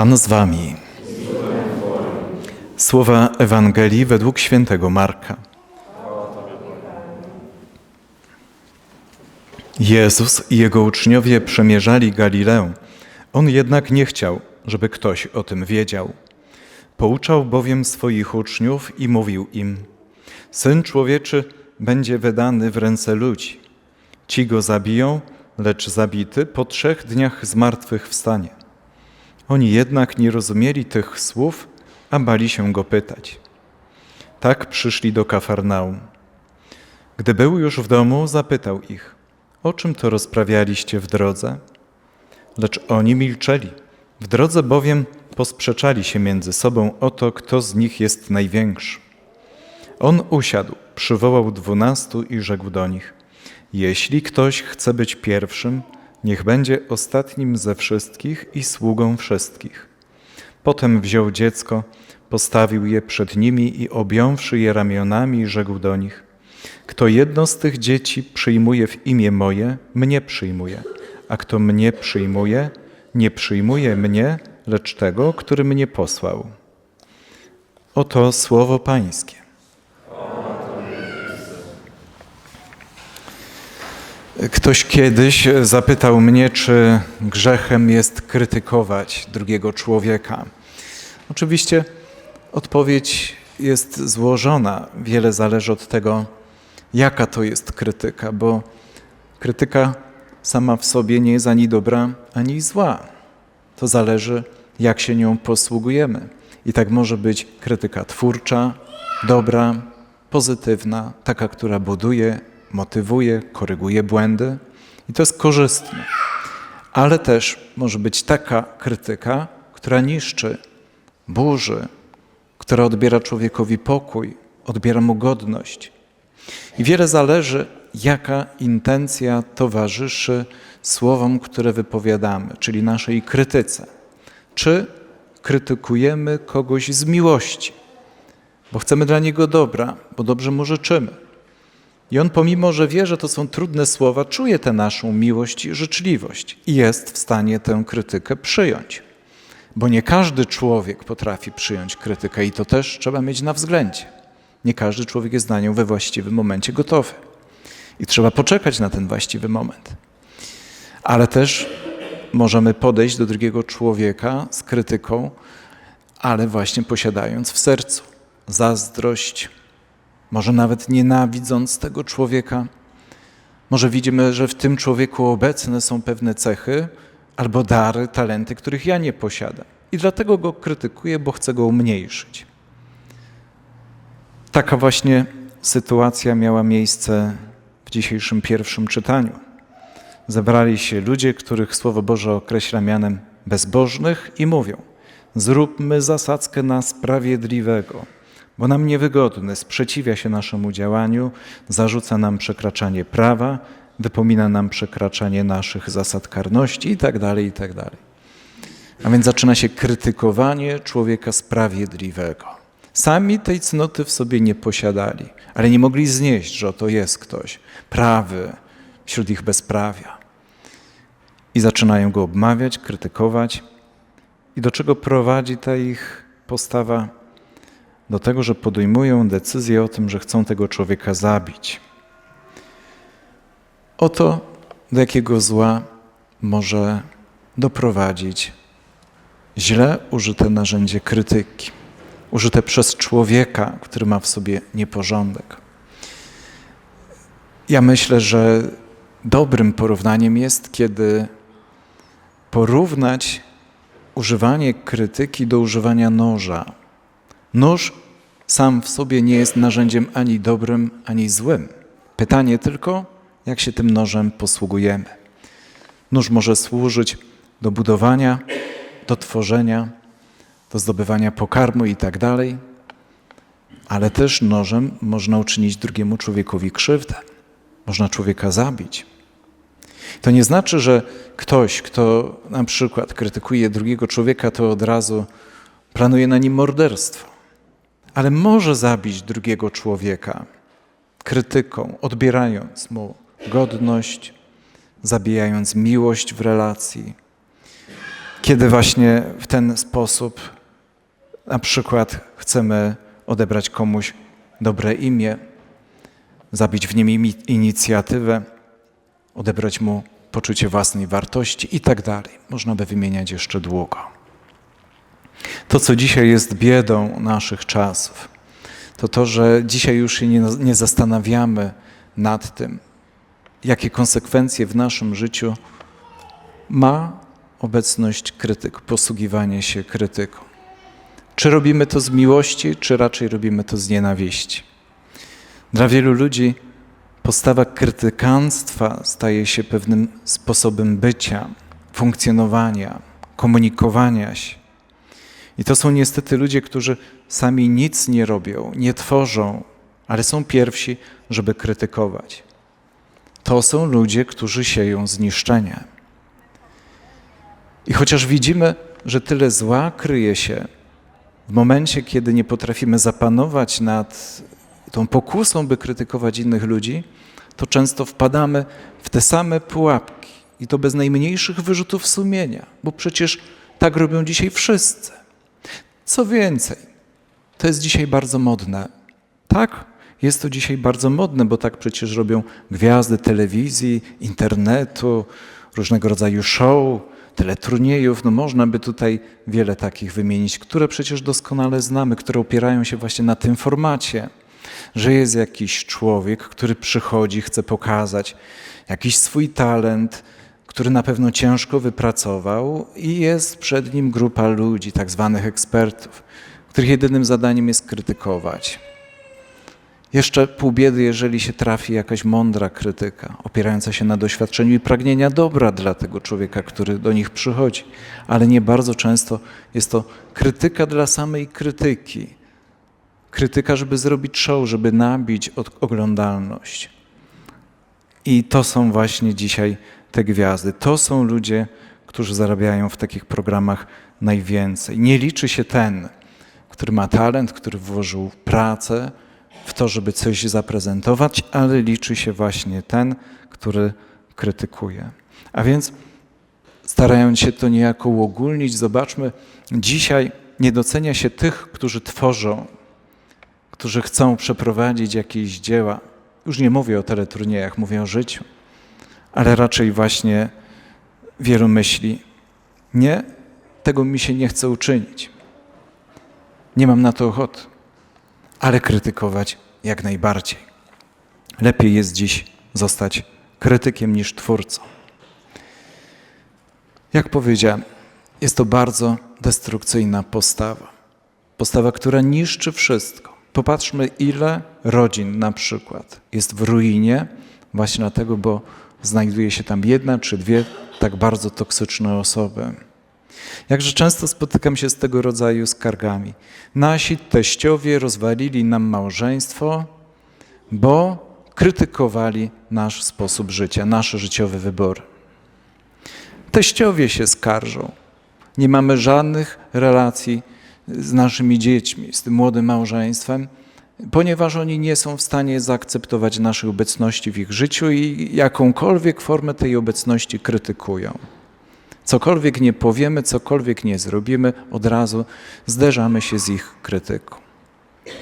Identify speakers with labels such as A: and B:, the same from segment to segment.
A: Pan z wami. Słowa Ewangelii według świętego Marka. Jezus i jego uczniowie przemierzali Galileę. On jednak nie chciał, żeby ktoś o tym wiedział. Pouczał bowiem swoich uczniów i mówił im: Syn człowieczy będzie wydany w ręce ludzi. Ci go zabiją, lecz zabity po trzech dniach zmartwychwstanie. Oni jednak nie rozumieli tych słów, a bali się go pytać. Tak przyszli do Kafarnaum. Gdy był już w domu, zapytał ich: O czym to rozprawialiście w drodze? Lecz oni milczeli. W drodze bowiem posprzeczali się między sobą o to, kto z nich jest największy. On usiadł, przywołał dwunastu i rzekł do nich: Jeśli ktoś chce być pierwszym, niech będzie ostatnim ze wszystkich i sługą wszystkich. Potem wziął dziecko, postawił je przed nimi i objąwszy je ramionami, rzekł do nich: Kto jedno z tych dzieci przyjmuje w imię moje, mnie przyjmuje, a kto mnie przyjmuje, nie przyjmuje mnie, lecz tego, który mnie posłał. Oto słowo Pańskie. Ktoś kiedyś zapytał mnie, czy grzechem jest krytykować drugiego człowieka. Oczywiście odpowiedź jest złożona. Wiele zależy od tego, jaka to jest krytyka, bo krytyka sama w sobie nie jest ani dobra, ani zła. To zależy, jak się nią posługujemy. I tak może być krytyka twórcza, dobra, pozytywna, taka, która buduje, motywuje, koryguje błędy i to jest korzystne. Ale też może być taka krytyka, która niszczy, burzy, która odbiera człowiekowi pokój, odbiera mu godność. I wiele zależy, jaka intencja towarzyszy słowom, które wypowiadamy, czyli naszej krytyce. Czy krytykujemy kogoś z miłości, bo chcemy dla niego dobra, bo dobrze mu życzymy. I on, pomimo że wie, że to są trudne słowa, czuje tę naszą miłość i życzliwość i jest w stanie tę krytykę przyjąć. Bo nie każdy człowiek potrafi przyjąć krytykę i to też trzeba mieć na względzie. Nie każdy człowiek jest na nią we właściwym momencie gotowy. I trzeba poczekać na ten właściwy moment. Ale też możemy podejść do drugiego człowieka z krytyką, ale właśnie posiadając w sercu zazdrość, może nawet nienawidząc tego człowieka. Może widzimy, że w tym człowieku obecne są pewne cechy albo dary, talenty, których ja nie posiadam. I dlatego go krytykuję, bo chcę go umniejszyć. Taka właśnie sytuacja miała miejsce w dzisiejszym pierwszym czytaniu. Zebrali się ludzie, których Słowo Boże określa mianem bezbożnych i mówią: Zróbmy zasadzkę na sprawiedliwego bo nam niewygodny, sprzeciwia się naszemu działaniu, zarzuca nam przekraczanie prawa, wypomina nam przekraczanie naszych zasad karności itd., tak itd. Tak A więc zaczyna się krytykowanie człowieka sprawiedliwego. Sami tej cnoty w sobie nie posiadali, ale nie mogli znieść, że oto jest ktoś prawy wśród ich bezprawia. I zaczynają go obmawiać, krytykować. I do czego prowadzi ta ich postawa? Do tego, że podejmują decyzję o tym, że chcą tego człowieka zabić. Oto do jakiego zła może doprowadzić źle użyte narzędzie krytyki, użyte przez człowieka, który ma w sobie nieporządek. Ja myślę, że dobrym porównaniem jest, kiedy porównać używanie krytyki do używania noża. Nóż sam w sobie nie jest narzędziem ani dobrym, ani złym. Pytanie tylko, jak się tym nożem posługujemy. Nóż może służyć do budowania, do tworzenia, do zdobywania pokarmu i tak dalej, ale też nożem można uczynić drugiemu człowiekowi krzywdę. Można człowieka zabić. To nie znaczy, że ktoś, kto na przykład krytykuje drugiego człowieka, to od razu planuje na nim morderstwo ale może zabić drugiego człowieka krytyką, odbierając mu godność, zabijając miłość w relacji. kiedy właśnie w ten sposób na przykład chcemy odebrać komuś dobre imię, zabić w nim inicjatywę, odebrać mu poczucie własnej wartości i tak dalej. Można by wymieniać jeszcze długo. To, co dzisiaj jest biedą naszych czasów, to to, że dzisiaj już się nie, nie zastanawiamy nad tym, jakie konsekwencje w naszym życiu ma obecność krytyk, posługiwanie się krytyką. Czy robimy to z miłości, czy raczej robimy to z nienawiści? Dla wielu ludzi postawa krytykanstwa staje się pewnym sposobem bycia, funkcjonowania, komunikowania się. I to są niestety ludzie, którzy sami nic nie robią, nie tworzą, ale są pierwsi, żeby krytykować. To są ludzie, którzy sieją zniszczenie. I chociaż widzimy, że tyle zła kryje się w momencie, kiedy nie potrafimy zapanować nad tą pokusą, by krytykować innych ludzi, to często wpadamy w te same pułapki i to bez najmniejszych wyrzutów sumienia, bo przecież tak robią dzisiaj wszyscy. Co więcej, to jest dzisiaj bardzo modne. Tak, jest to dzisiaj bardzo modne, bo tak przecież robią gwiazdy telewizji, internetu, różnego rodzaju show, teleturniejów. No można by tutaj wiele takich wymienić, które przecież doskonale znamy, które opierają się właśnie na tym formacie, że jest jakiś człowiek, który przychodzi, chce pokazać jakiś swój talent, który na pewno ciężko wypracował i jest przed nim grupa ludzi, tak zwanych ekspertów, których jedynym zadaniem jest krytykować. Jeszcze pół biedy, jeżeli się trafi jakaś mądra krytyka, opierająca się na doświadczeniu i pragnienia dobra dla tego człowieka, który do nich przychodzi. Ale nie bardzo często jest to krytyka dla samej krytyki. Krytyka, żeby zrobić show, żeby nabić oglądalność. I to są właśnie dzisiaj te gwiazdy. To są ludzie, którzy zarabiają w takich programach najwięcej. Nie liczy się ten, który ma talent, który włożył pracę, w to, żeby coś zaprezentować, ale liczy się właśnie ten, który krytykuje. A więc starając się to niejako uogólnić, zobaczmy, dzisiaj nie docenia się tych, którzy tworzą, którzy chcą przeprowadzić jakieś dzieła. Już nie mówię o teleturniejach, mówię o życiu, ale raczej właśnie wielu myśli, nie, tego mi się nie chce uczynić. Nie mam na to ochoty ale krytykować jak najbardziej. Lepiej jest dziś zostać krytykiem niż twórcą. Jak powiedziałem, jest to bardzo destrukcyjna postawa. Postawa, która niszczy wszystko. Popatrzmy, ile rodzin na przykład jest w ruinie, właśnie dlatego, bo znajduje się tam jedna czy dwie tak bardzo toksyczne osoby. Jakże często spotykam się z tego rodzaju skargami. Nasi teściowie rozwalili nam małżeństwo, bo krytykowali nasz sposób życia, nasze życiowe wybory. Teściowie się skarżą. Nie mamy żadnych relacji z naszymi dziećmi, z tym młodym małżeństwem, ponieważ oni nie są w stanie zaakceptować naszej obecności w ich życiu i jakąkolwiek formę tej obecności krytykują. Cokolwiek nie powiemy, cokolwiek nie zrobimy, od razu zderzamy się z ich krytyką.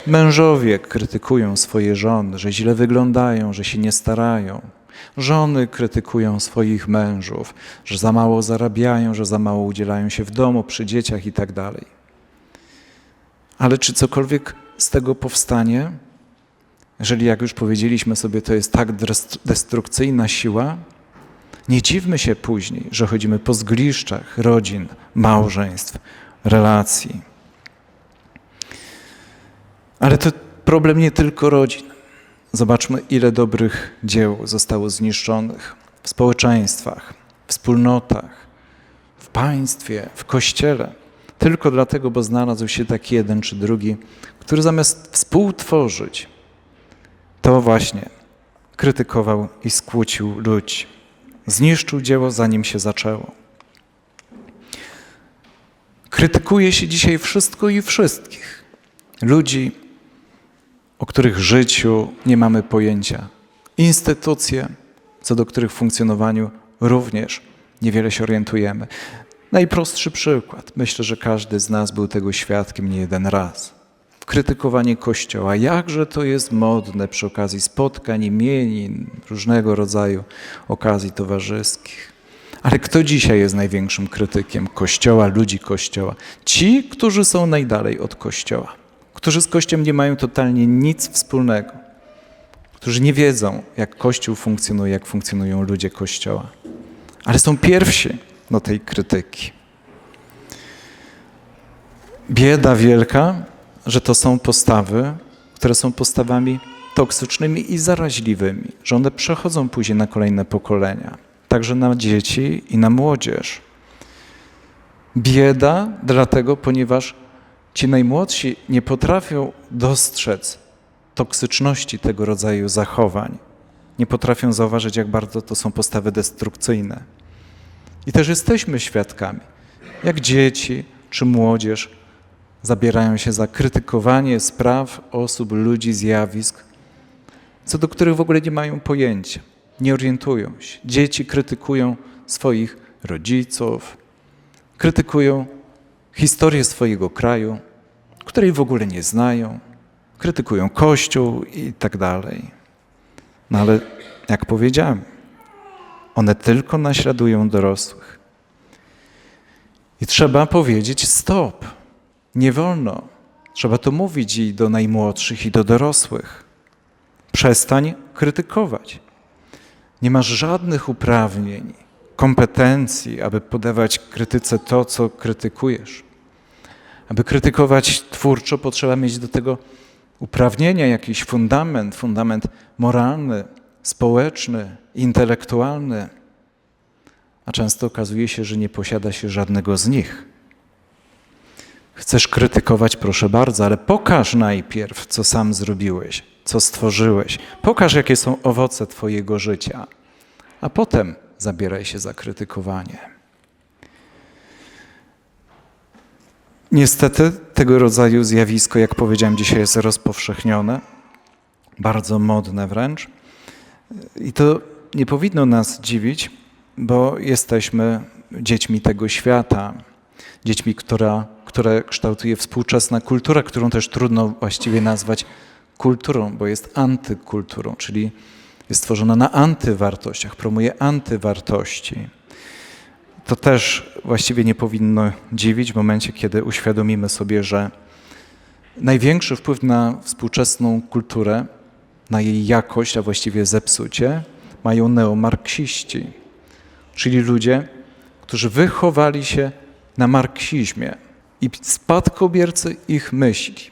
A: Mężowie krytykują swoje żony, że źle wyglądają, że się nie starają. Żony krytykują swoich mężów, że za mało zarabiają, że za mało udzielają się w domu, przy dzieciach i tak. Ale czy cokolwiek z tego powstanie? Jeżeli, jak już powiedzieliśmy sobie, to jest tak destrukcyjna siła, nie dziwmy się później, że chodzimy po zgliszczach rodzin, małżeństw, relacji. Ale to problem nie tylko rodzin. Zobaczmy, ile dobrych dzieł zostało zniszczonych w społeczeństwach, wspólnotach, w państwie, w kościele. Tylko dlatego, bo znalazł się taki jeden czy drugi, który zamiast współtworzyć, to właśnie krytykował i skłócił ludzi. Zniszczył dzieło, zanim się zaczęło. Krytykuje się dzisiaj wszystko i wszystkich. Ludzi, o których życiu nie mamy pojęcia. Instytucje, co do których funkcjonowaniu również niewiele się orientujemy. Najprostszy przykład. Myślę, że każdy z nas był tego świadkiem nie jeden raz. Krytykowanie Kościoła. Jakże to jest modne przy okazji spotkań, imienin, różnego rodzaju okazji towarzyskich. Ale kto dzisiaj jest największym krytykiem Kościoła, ludzi Kościoła? Ci, którzy są najdalej od Kościoła, którzy z Kościołem nie mają totalnie nic wspólnego, którzy nie wiedzą, jak Kościół funkcjonuje, jak funkcjonują ludzie Kościoła. Ale są pierwsi do tej krytyki. Bieda wielka, że to są postawy, które są postawami toksycznymi i zaraźliwymi, że one przechodzą później na kolejne pokolenia, także na dzieci i na młodzież. Bieda dlatego, ponieważ ci najmłodsi nie potrafią dostrzec toksyczności tego rodzaju zachowań, nie potrafią zauważyć, jak bardzo to są postawy destrukcyjne. I też jesteśmy świadkami, jak dzieci czy młodzież zabierają się za krytykowanie spraw, osób, ludzi, zjawisk, co do których w ogóle nie mają pojęcia, nie orientują się. Dzieci krytykują swoich rodziców, krytykują historię swojego kraju, której w ogóle nie znają, krytykują Kościół i tak dalej. No ale jak powiedziałem, one tylko naśladują dorosłych. I trzeba powiedzieć stop. Nie wolno. Trzeba to mówić i do najmłodszych, i do dorosłych. Przestań krytykować. Nie masz żadnych uprawnień, kompetencji, aby podawać krytyce to, co krytykujesz. Aby krytykować twórczo, potrzeba mieć do tego uprawnienia, jakiś fundament, fundament moralny, społeczny, intelektualny. A często okazuje się, że nie posiada się żadnego z nich. Chcesz krytykować, proszę bardzo, ale pokaż najpierw, co sam zrobiłeś, co stworzyłeś. Pokaż, jakie są owoce Twojego życia, a potem zabieraj się za krytykowanie. Niestety tego rodzaju zjawisko, jak powiedziałem, dzisiaj jest rozpowszechnione, bardzo modne wręcz. I to nie powinno nas dziwić, bo jesteśmy dziećmi tego świata, dziećmi, która, które kształtuje współczesna kultura, którą też trudno właściwie nazwać kulturą, bo jest antykulturą, czyli jest stworzona na antywartościach, promuje antywartości. To też właściwie nie powinno dziwić w momencie, kiedy uświadomimy sobie, że największy wpływ na współczesną kulturę, na jej jakość, a właściwie zepsucie, mają neomarksiści, czyli ludzie, którzy wychowali się na marksizmie i spadkobiercy ich myśli.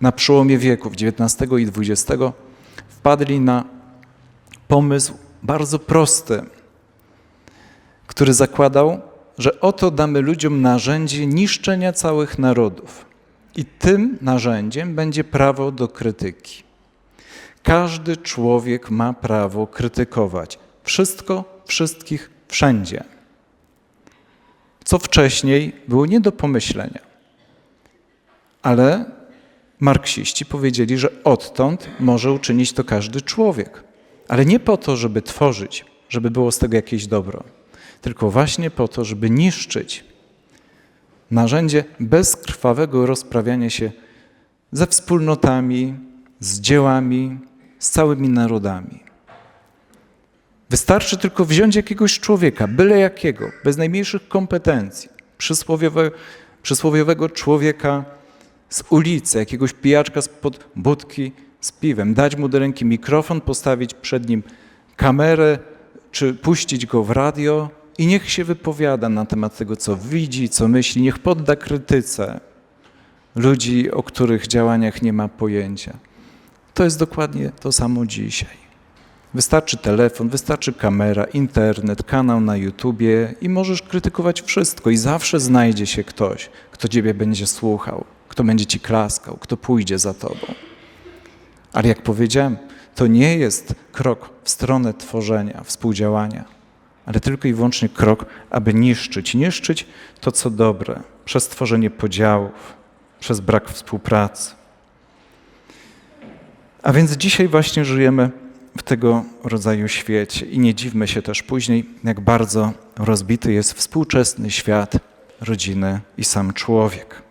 A: Na przełomie wieków XIX i XX wpadli na pomysł bardzo prosty, który zakładał, że oto damy ludziom narzędzie niszczenia całych narodów. I tym narzędziem będzie prawo do krytyki. Każdy człowiek ma prawo krytykować wszystko, wszystkich, wszędzie. Co wcześniej było nie do pomyślenia. Ale marksiści powiedzieli, że odtąd może uczynić to każdy człowiek. Ale nie po to, żeby tworzyć, żeby było z tego jakieś dobro, tylko właśnie po to, żeby niszczyć. Narzędzie bezkrwawego rozprawiania się ze wspólnotami, z dziełami, z całymi narodami. Wystarczy tylko wziąć jakiegoś człowieka, byle jakiego, bez najmniejszych kompetencji, przysłowiowe, przysłowiowego człowieka z ulicy, jakiegoś pijaczka spod budki z piwem, dać mu do ręki mikrofon, postawić przed nim kamerę, czy puścić go w radio i niech się wypowiada na temat tego, co widzi, co myśli, niech podda krytyce ludzi, o których działaniach nie ma pojęcia. To jest dokładnie to samo dzisiaj. Wystarczy telefon, wystarczy kamera, internet, kanał na YouTubie i możesz krytykować wszystko i zawsze znajdzie się ktoś, kto ciebie będzie słuchał, kto będzie ci klaskał, kto pójdzie za tobą. Ale jak powiedziałem, to nie jest krok w stronę tworzenia, współdziałania, ale tylko i wyłącznie krok, aby niszczyć. Niszczyć to, co dobre, przez tworzenie podziałów, przez brak współpracy. A więc dzisiaj właśnie żyjemy w tego rodzaju świecie i nie dziwmy się też później, jak bardzo rozbity jest współczesny świat, rodziny i sam człowiek.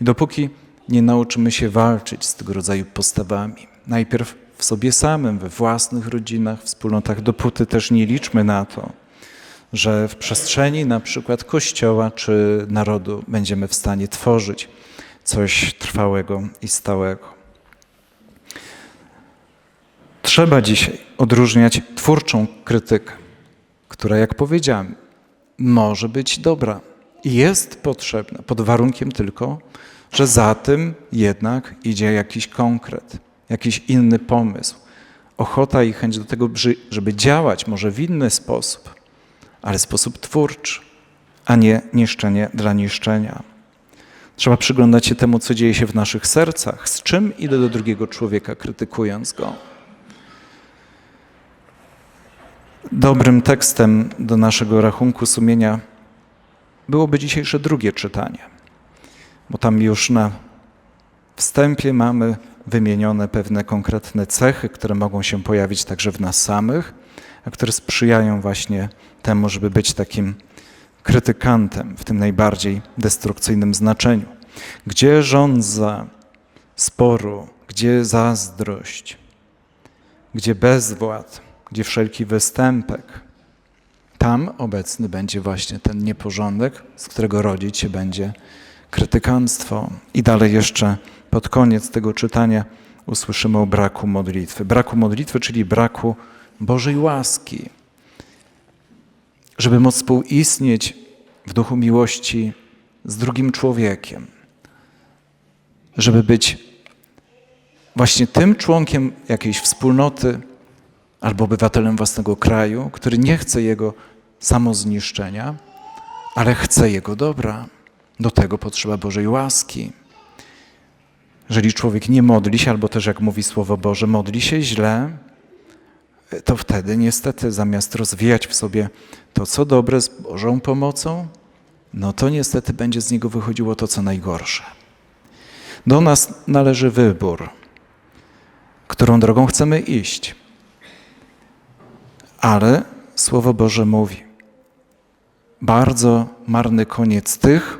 A: I dopóki nie nauczymy się walczyć z tego rodzaju postawami, najpierw w sobie samym, we własnych rodzinach, wspólnotach, dopóty też nie liczmy na to, że w przestrzeni na przykład Kościoła czy narodu będziemy w stanie tworzyć coś trwałego i stałego. Trzeba dzisiaj odróżniać twórczą krytykę, która, jak powiedziałem, może być dobra i jest potrzebna, pod warunkiem tylko, że za tym jednak idzie jakiś konkret, jakiś inny pomysł, ochota i chęć do tego, żeby działać może w inny sposób, ale sposób twórczy, a nie niszczenie dla niszczenia. Trzeba przyglądać się temu, co dzieje się w naszych sercach, z czym idę do drugiego człowieka, krytykując go. Dobrym tekstem do naszego rachunku sumienia byłoby dzisiejsze drugie czytanie, bo tam już na wstępie mamy wymienione pewne konkretne cechy, które mogą się pojawić także w nas samych, a które sprzyjają właśnie temu, żeby być takim krytykantem w tym najbardziej destrukcyjnym znaczeniu. Gdzie żądza sporu, gdzie zazdrość, gdzie bezwład, gdzie wszelki występek, tam obecny będzie właśnie ten nieporządek, z którego rodzić się będzie krytykanstwo. I dalej jeszcze pod koniec tego czytania usłyszymy o braku modlitwy. Braku modlitwy, czyli braku Bożej łaski. Żeby móc współistnieć w duchu miłości z drugim człowiekiem. Żeby być właśnie tym członkiem jakiejś wspólnoty, albo obywatelem własnego kraju, który nie chce jego samozniszczenia, ale chce jego dobra. Do tego potrzeba Bożej łaski. Jeżeli człowiek nie modli się, albo też jak mówi Słowo Boże, modli się źle, to wtedy niestety zamiast rozwijać w sobie to, co dobre z Bożą pomocą, no to niestety będzie z niego wychodziło to, co najgorsze. Do nas należy wybór, którą drogą chcemy iść. Ale Słowo Boże mówi, bardzo marny koniec tych,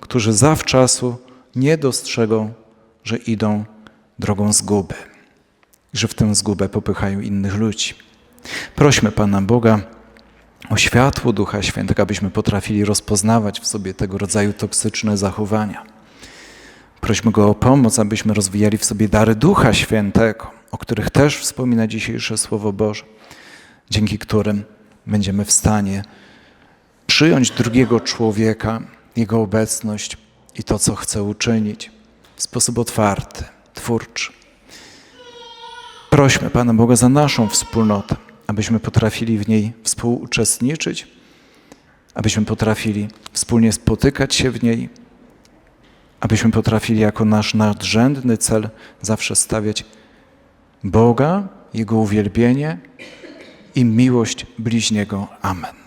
A: którzy zawczasu nie dostrzegą, że idą drogą zguby, że w tę zgubę popychają innych ludzi. Prośmy Pana Boga o światło Ducha Świętego, abyśmy potrafili rozpoznawać w sobie tego rodzaju toksyczne zachowania. Prośmy Go o pomoc, abyśmy rozwijali w sobie dary Ducha Świętego, o których też wspomina dzisiejsze Słowo Boże dzięki którym będziemy w stanie przyjąć drugiego człowieka, jego obecność i to, co chce uczynić w sposób otwarty, twórczy. Prośmy Pana Boga za naszą wspólnotę, abyśmy potrafili w niej współuczestniczyć, abyśmy potrafili wspólnie spotykać się w niej, abyśmy potrafili jako nasz nadrzędny cel zawsze stawiać Boga, Jego uwielbienie i miłość bliźniego. Amen.